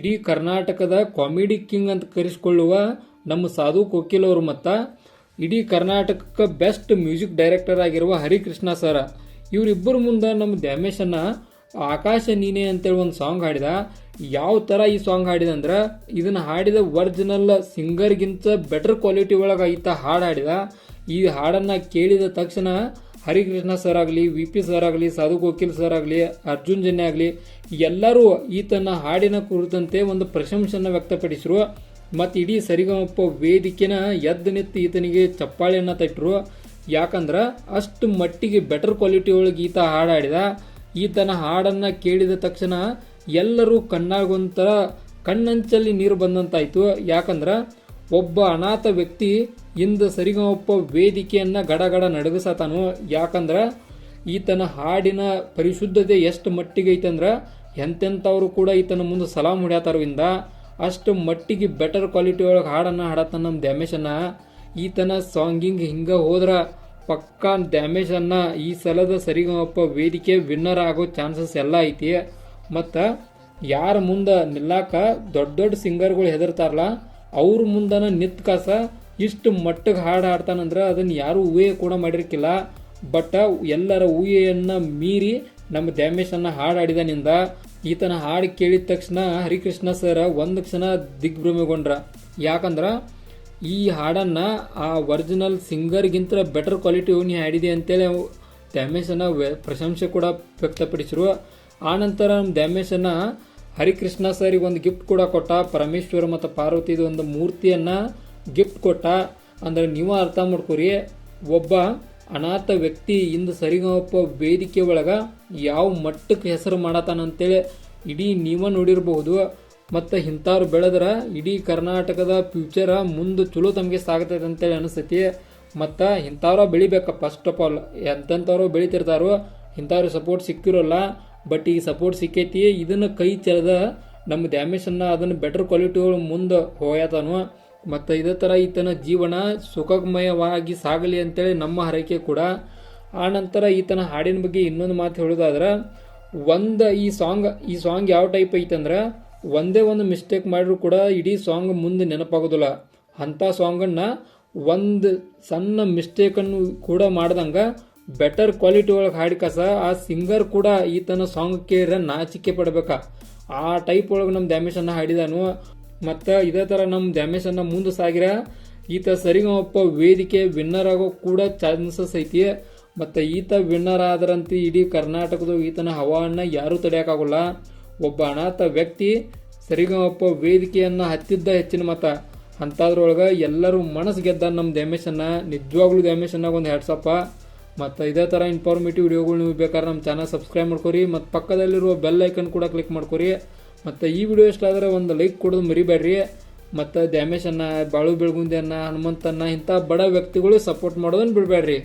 ಇಡೀ ಕರ್ನಾಟಕದ comedy king ಅಂತ ಕರೆಸಿಕೊಳ್ಳುವ ನಮ್ಮ ಸಾಧು ಕೋಕಿಲ್ ಅವರು ಮತ್ತು ಇಡೀ ಕರ್ನಾಟಕಕ್ಕೆ ಬೆಸ್ಟ್ ಮ್ಯೂಸಿಕ್ ಡೈರೆಕ್ಟರ್ ಆಗಿರುವ ಹರಿಕೃಷ್ಣ ಸರ ಇವರಿಬ್ಬರ ಮುಂದೆ ನಮ್ಮ ದ್ಯಾಮೇಶನ್ನ ಆಕಾಶ ನೀನೆ ಅಂತೇಳಿ ಒಂದು ಸಾಂಗ್ ಹಾಡಿದ. ಯಾವ ಥರ ಈ ಸಾಂಗ್ ಹಾಡಿದ ಅಂದ್ರೆ ಇದನ್ನ ಹಾಡಿದ ಒರಿಜಿನಲ್ ಸಿಂಗರ್ಗಿಂತ ಬೆಟರ್ ಕ್ವಾಲಿಟಿ ಒಳಗೆ ಈತ ಹಾಡು ಹಾಡಿದ. ಈ ಹಾಡನ್ನ ಕೇಳಿದ ತಕ್ಷಣ ಹರಿಕೃಷ್ಣ ಸರ್ ಆಗಲಿ ವಿ ಪಿ ಸರ್ ಆಗಲಿ, ಸಾಧು ಕೋಕಿಲ್ ಸರ್ ಆಗಲಿ, ಅರ್ಜುನ್ ಜನ್ಯ ಆಗಲಿ, ಎಲ್ಲರೂ ಈತನ ಹಾಡಿನ ಕುರಿತಂತೆ ಒಂದು ಪ್ರಶಂಸೆಯನ್ನು ವ್ಯಕ್ತಪಡಿಸಿರು. ಮತ್ತು ಇಡೀ ಸರಿಗಮಪ್ಪ ವೇದಿಕೆನ ಎದ್ದು ನಿಂತು ಈತನಿಗೆ ಚಪ್ಪಾಳೆಯನ್ನು ತಟ್ಟರು. ಯಾಕಂದ್ರೆ ಅಷ್ಟು ಮಟ್ಟಿಗೆ ಬೆಟರ್ ಕ್ವಾಲಿಟಿ ಒಳಗೆ ಈತ ಹಾಡಾಡಿದ. ಈತನ ಹಾಡನ್ನು ಕೇಳಿದ ತಕ್ಷಣ ಎಲ್ಲರೂ ಕಣ್ಣಾಗೊಂಥರ ಕಣ್ಣಂಚಲ್ಲಿ ನೀರು ಬಂದಂತಾಯಿತು. ಯಾಕಂದ್ರೆ ಒಬ್ಬ ಅನಾಥ ವ್ಯಕ್ತಿ ಇಂದ ಸರಿಗಮಪ್ಪ ವೇದಿಕೆಯನ್ನ ಗಡಗಡ ನಡಗಿಸತಾನು? ಯಾಕಂದ್ರ ಈತನ ಹಾಡಿನ ಪರಿಶುದ್ಧತೆ ಎಷ್ಟು ಮಟ್ಟಿಗೆ ಐತಂದ್ರೆ ಎಂತೆಂಥವ್ರು ಕೂಡ ಈತನ ಮುಂದೆ ಸಲಾಮ್ ಹೊಡ್ಯಾತಾರು ಇಂದ ಅಷ್ಟು ಮಟ್ಟಿಗೆ ಬೆಟರ್ ಕ್ವಾಲಿಟಿ ಒಳಗೆ ಹಾಡನ್ನ ಹಾಡತ್ತಾನ ನಮ್ಮ ದ್ಯಾಮೇಶನ್ನ ಈತನ ಸಾಂಗಿಂಗ್ ಹಿಂಗ ಹೋದ್ರೆ ಪಕ್ಕಾ ದ್ಯಾಮೇಶನ್ನ ಈ ಸಲದ ಸರಿಗಮಪ್ಪ ವೇದಿಕೆ ವಿನ್ನರ್ ಆಗೋ ಚಾನ್ಸಸ್ ಎಲ್ಲ ಐತಿ. ಮತ್ತು ಯಾರ ಮುಂದೆ ನಿಲ್ಲಾಕ ದೊಡ್ಡ ದೊಡ್ಡ ಸಿಂಗರ್ಗಳು ಹೆದರ್ತಾರಲ್ಲ ಅವ್ರ ಮುಂದನ ನಿತ್ ಕಾಸ ಇಷ್ಟು ಮಟ್ಟಿಗೆ ಹಾಡು ಹಾಡ್ತಾನಂದ್ರೆ ಅದನ್ನ ಯಾರು ಊಹೆ ಕೂಡ ಮಾಡಿರ್ಕಿಲ್ಲ. ಬಟ್ ಎಲ್ಲರ ಊಹೆಯನ್ನ ಮೀರಿ ನಮ್ಮ ದ್ಯಾಮೇಶನ್ನ ಹಾಡು ಹಾಡಿದನಿಂದ ಈತನ ಹಾಡು ಕೇಳಿದ ತಕ್ಷಣ ಹರಿಕೃಷ್ಣ ಸರ್ ಒಂದು ಕ್ಷಣ ದಿಗ್ಭ್ರಮೆಗೊಂಡ್ರ. ಯಾಕಂದ್ರ ಈ ಹಾಡನ್ನ ಆ ಒರಿಜಿನಲ್ ಸಿಂಗರ್ಗಿಂತ ಬೆಟರ್ ಕ್ವಾಲಿಟಿ ನೀ ಹಾಡಿದೆ ಅಂತೇಳಿ ವ್ಯ- ಪ್ರಶಂಸೆ ಕೂಡ ವ್ಯಕ್ತಪಡಿಸಿರು. ಆನಂತರ ನಮ್ಮ ದ್ಯಾಮೇಶನ ಹರಿಕೃಷ್ಣ ಸರ್ ಒಂದು ಗಿಫ್ಟ್ ಕೂಡ ಕೊಟ್ಟ, ಪರಮೇಶ್ವರ ಮತ್ತು ಪಾರ್ವತಿದು ಒಂದು ಮೂರ್ತಿಯನ್ನ ಗಿಫ್ಟ್ ಕೊಟ್ಟ. ಅಂದ್ರೆ ನೀವು ಅರ್ಥ ಮಾಡ್ಕೊರಿ, ಒಬ್ಬ ಅನಾಥ ವ್ಯಕ್ತಿ ಇಂದು ಸರಿಗಮಪ್ಪ ವೇದಿಕೆ ಒಳಗೆ ಯಾವ ಮಟ್ಟಕ್ಕೆ ಹೆಸರು ಮಾಡತಾನ ಅಂತೇಳಿ ಇಡೀ ನೀವ ನೋಡಿರಬಹುದು. ಮತ್ತು ಇಂಥವ್ರು ಬೆಳೆದ್ರೆ ಇಡೀ ಕರ್ನಾಟಕದ ಫ್ಯೂಚರ ಮುಂದೆ ಚಲೋ ತಮಗೆ ಸಾಗತೈತೆ ಅಂತೇಳಿ ಅನಿಸ್ತೈತಿ ಮತ್ತು ಇಂಥವ್ರ ಬೆಳಿಬೇಕ ಫಸ್ಟ್ ಆಫ್ ಆಲ್ ಎಂತೆಂಥವ್ರು ಬೆಳಿತಿರ್ತಾರೋ ಇಂಥವ್ರು ಸಪೋರ್ಟ್ ಸಿಕ್ಕಿರೋಲ್ಲ. ಬಟ್ ಈಗ ಸಪೋರ್ಟ್ ಸಿಕ್ಕೈತಿ, ಇದನ್ನು ಕೈ ತೆರೆದ ನಮ್ಮ ಡ್ಯಾಮೇಜನ್ನು ಅದನ್ನು ಬೆಟರ್ ಕ್ವಾಲಿಟಿಗಳು ಮುಂದೆ ಹೋಯತಾನು ಮತ್ತು ಇದೇ ಥರ ಈತನ ಜೀವನ ಸುಖಮಯವಾಗಿ ಸಾಗಲಿ ಅಂತೇಳಿ ನಮ್ಮ ಹರಕೆ ಕೂಡ. ಆನಂತರ ಈತನ ಹಾಡಿನ ಬಗ್ಗೆ ಇನ್ನೊಂದು ಮಾತು ಹೇಳೋದಾದ್ರೆ, ಒಂದು ಈ ಸಾಂಗ್ ಈ ಸಾಂಗ್ ಯಾವ ಟೈಪ್ ಐತಂದ್ರೆ ಒಂದೇ ಒಂದು ಮಿಸ್ಟೇಕ್ ಮಾಡಿದ್ರು ಕೂಡ ಇಡೀ ಸಾಂಗ್ ಮುಂದೆ ನೆನಪಾಗೋದಿಲ್ಲ. ಅಂಥ ಸಾಂಗನ್ನು ಒಂದು ಸಣ್ಣ ಮಿಸ್ಟೇಕನ್ನು ಕೂಡ ಮಾಡ್ದಂಗ ಬೆಟರ್ ಕ್ವಾಲಿಟಿ ಒಳಗೆ ಹಾಡಿ ಕಸ, ಆ ಸಿಂಗರ್ ಕೂಡ ಈತನ ಸಾಂಗ್ ಕೇಳಿದ್ರೆ ನಾಚಿಕೆ ಪಡ್ಬೇಕ? ಆ ಟೈಪ್ ಒಳಗೆ ನಮ್ಮ ದ್ಯಾಮೇಶನ್ನ ಹಾಡಿದಾನು. ಮತ್ತು ಇದೇ ಥರ ನಮ್ಮ ದ್ಯಾಮೇಶನ್ನ ಮುಂದೆ ಸಾಗಿರ. ಈತ ಸರಿಗಮಪ್ಪ ವೇದಿಕೆ ವಿನ್ನರ್ ಆಗೋ ಕೂಡ ಚಾನ್ಸಸ್ ಐತಿ. ಮತ್ತು ಈತ ವಿನ್ನರ್ ಆದ್ರಂತ ಇಡೀ ಕರ್ನಾಟಕದ ಈತನ ಹವಾನ್ನ ಯಾರೂ ತಡೆಯೋಕ್ಕಾಗಲ್ಲ ಒಬ್ಬ ಅನಾಥ ವ್ಯಕ್ತಿ ಸರಿಗಮಪ್ಪ ವೇದಿಕೆಯನ್ನು ಹತ್ತಿದ್ದ ಹೆಚ್ಚಿನ ಮತ. ಅಂಥದ್ರೊಳಗೆ ಎಲ್ಲರೂ ಮನಸ್ಸು ಗೆದ್ದ ನಮ್ಮ ದ್ಯಾಮೇಶನ್ನ ನಿಜವಾಗ್ಲೂ ಡ್ಯಾಮೇಶನ್ನಾಗ ಒಂದು ಹೆಡ್ಸಪ್ಪ. ಮತ್ತು ಇದೇ ಥರ ಇನ್ಫಾರ್ಮೇಟಿವ್ ವಿಡಿಯೋಗಳು ನೀವು ಬೇಕಾದ್ರೆ ನಮ್ಮ ಚಾನಲ್ ಸಬ್ಸ್ಕ್ರೈಬ್ ಮಾಡ್ಕೊರಿ. ಮತ್ತು ಪಕ್ಕದಲ್ಲಿರುವ ಬೆಲ್ ಐಕನ್ ಕೂಡ ಕ್ಲಿಕ್ ಮಾಡ್ಕೊರಿ. ಮತ್ತು ಈ ವಿಡಿಯೋ ಇಷ್ಟ ಒಂದು ಲೈಕ್ ಕೊಡೋದು ಮರಿಬೇಡ್ರಿ. ಮತ್ತು ದ್ಯಾಮೇಶನ್ನ ಬಾಳು ಬೆಳಗುಂದಿಯನ್ನ ಹನುಮಂತನ್ನ ಇಂಥ ಬಡ ವ್ಯಕ್ತಿಗಳು ಸಪೋರ್ಟ್ ಮಾಡೋದನ್ನು ಬಿಡಬೇಡ್ರಿ.